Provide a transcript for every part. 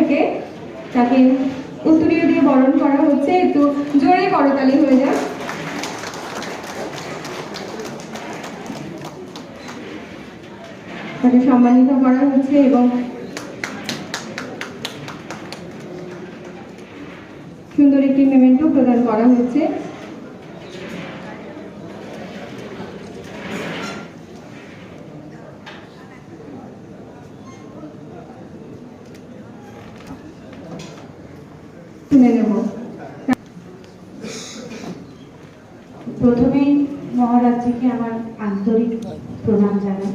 থেকে তাকে উত্তরীয় দিয়ে বরণ করা হচ্ছে। একটু জোরে করতালি হয়ে যায় তাকে সম্মানিত করা হচ্ছে এবং সুন্দর একটি মেমেন্টও প্রদান করা হচ্ছে। শুনে নেব। প্রথমেই মহারাজজিকে আমার আন্তরিক প্রণাম জানাই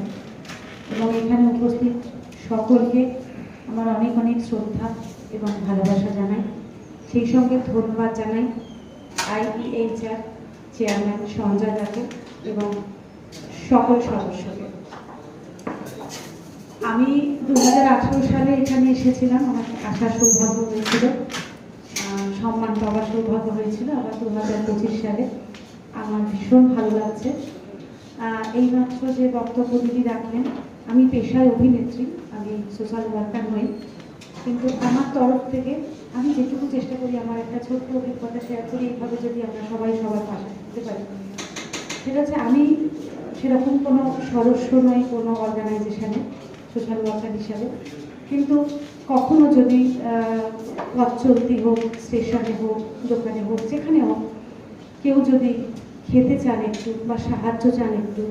এবং এখানে উপস্থিত সকলকে আমার অনেক অনেক শ্রদ্ধা এবং ভালোবাসা জানাই। সেই সঙ্গে ধন্যবাদ জানাই আইইএইচআর চেয়ারম্যান সঞ্জয় দাকে এবং সকল সদস্যকে। আমি দু সালে এখানে এসেছিলাম, আমার আসার সৌভাগ্য হয়েছিল। সম্মান পাওয়ার সৌভাগ্য হয়েছিল আবার দু হাজার পঁচিশ সালে। আমার ভীষণ ভালো লাগছে। এইমাত্র যে বক্তব্য দিদি রাখলেন, আমি পেশায় অভিনেত্রী, আমি সোশ্যাল ওয়ার্কার নই। কিন্তু আমার তরফ থেকে আমি যেটুকু চেষ্টা করি, আমার একটা ছোট্ট অভিজ্ঞতা শেয়ার করি, এইভাবে যদি আমরা সবাই সবার পাশে থাকতে পারি। সেটা হচ্ছে আমি সেরকম কোনো সদস্য নই কোনো অর্গানাইজেশনে সোশ্যাল ওয়ার্কার হিসাবে। কিন্তু কখনো যদি পথ চলতি হোক, স্টেশনে হোক, দোকানে হোক, যেখানে হোক, কেউ যদি খেতে চান একটু বা সাহায্য চান একটু,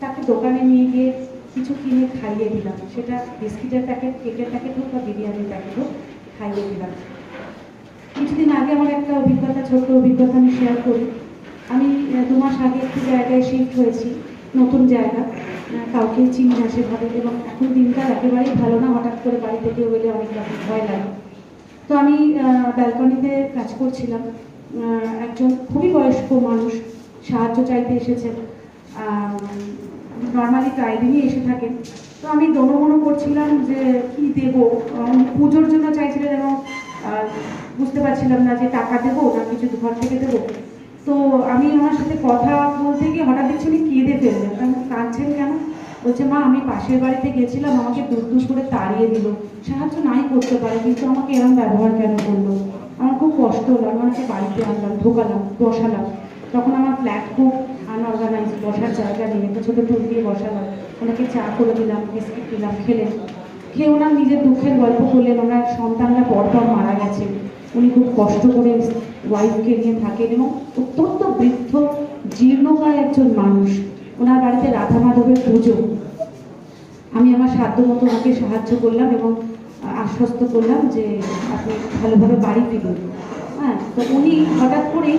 তাকে দোকানে নিয়ে গিয়ে কিছু কিনে খাইয়ে দিলাম। সেটা বিস্কিটের প্যাকেট, কেকের প্যাকেট হোক বা বিরিয়ানির প্যাকেট হোক, খাইয়ে দিলাম। কিছুদিন আগে আমার একটা অভিজ্ঞতা, ছোট্ট অভিজ্ঞতা আমি শেয়ার করি। আমি দু মাস আগে একটি জায়গায় শিফট হয়েছি। নতুন জায়গা কাউকে চিনি না সেভাবে এবং এখন দিনকাল একেবারেই ভালো না, হঠাৎ করে বাড়ি থেকে গেলে অনেক রকম ভয় লাগে। তো আমি ব্যালকনিতে কাজ করছিলাম। একজন খুবই বয়স্ক মানুষ, সাহায্য চাইতে এসেছেন। নর্মালি প্রায় দিনই এসে থাকেন। তো আমি দনোমনো করছিলাম যে কি দেবো? পুজোর জন্য চাইছিলেন এবং বুঝতে পারছিলাম না যে টাকা দেবো না কিছু ঘর থেকে দেবো। তো আমি আমার সাথে কথা বলতে গিয়ে হঠাৎ দেখছি উনি কেঁদে ফেললেন। আমি কাঁদছেন কেন? বলছে, মা, আমি পাশের বাড়িতে গেছিলাম, আমাকে দুধ দুধ করে তাড়িয়ে দিল। সাহায্য নাই করতে পারে, কিন্তু আমাকে এরকম ব্যবহার কেন করল? আমার খুব কষ্ট হলো, আমি ওনাকে বাড়িতে আনলাম, ঢোকালাম, বসালাম। তখন আমার ফ্ল্যাট খুব আনঅর্গানাইজ বসার জায়গা নেই, একটা ছোটো টুল দিয়ে বসালাম। ওনাকে চা করে দিলাম, বিস্কিট দিলাম, খেলেন। খেয়ে ওনার নিজের দুঃখের গল্প করলেন, ওনার সন্তানরা পরপর মারা গেছে। উনি খুব কষ্ট করে ওয়াইফকে নিয়ে থাকেন এবং অত্যন্ত বৃদ্ধ, জীর্ণকায় একজন মানুষ। ওনার বাড়িতে রাধা মাধবের পুজো। আমি আমার সাধ্য মতো ওনাকে সাহায্য করলাম এবং আশ্বস্ত করলাম যে আপনি ভালোভাবে বাড়ি ফিরুন। হ্যাঁ তো উনি হঠাৎ করেই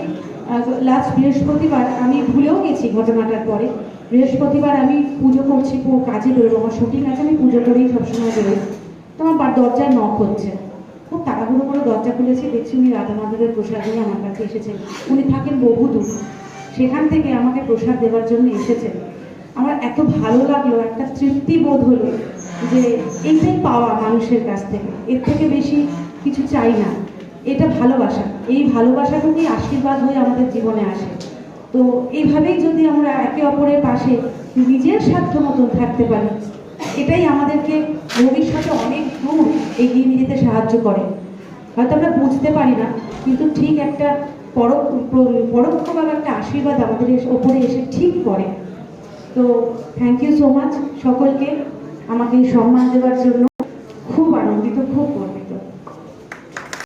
লাস্ট বৃহস্পতিবার আমি ভুলেও গেছি ঘটনাটার পরে। বৃহস্পতিবার আমি পুজো করছি কাজে বেরোবো, আমার শুটিং আছে, আমি পুজো করেই সবসময় বেরোই। তো আমার দরজায় নখ হচ্ছে। খুব তাড়াহুড়ো করে দরজা খুলেছি, দেখছি উনি রাধা মাধবের প্রসাদ নিয়ে আমার কাছে এসেছেন। উনি থাকেন বহুদূর। সেখান থেকে আমাকে প্রসাদ দেওয়ার জন্য এসেছেন। আমার এত ভালো লাগল, একটা তৃপ্তি বোধ হলো যে এইটাই পাওয়া মানুষের কাছ থেকে। এর থেকে বেশি কিছু চাই না। এটা ভালোবাসা। এই ভালোবাসাটুকুই আশীর্বাদ হয়ে আমাদের জীবনে আসে। তো এইভাবেই যদি আমরা একে অপরের পাশে নিজের স্বার্থ মতন থাকতে পারি, এটাই আমাদেরকে ভবিষ্যতে অনেক দূর এগিয়ে নিয়ে যেতে সাহায্য করে। হয়তো আমরা বুঝতে পারি না, কিন্তু ঠিক একটা পরো- প্র- পরোক্ষভাবে একটা আশীর্বাদ আমাদের ওপরে এসে ঠিক পড়ে তো থ্যাংক ইউ সো মাচ সকলকে আমাকে সম্মান দেওয়ার জন্য।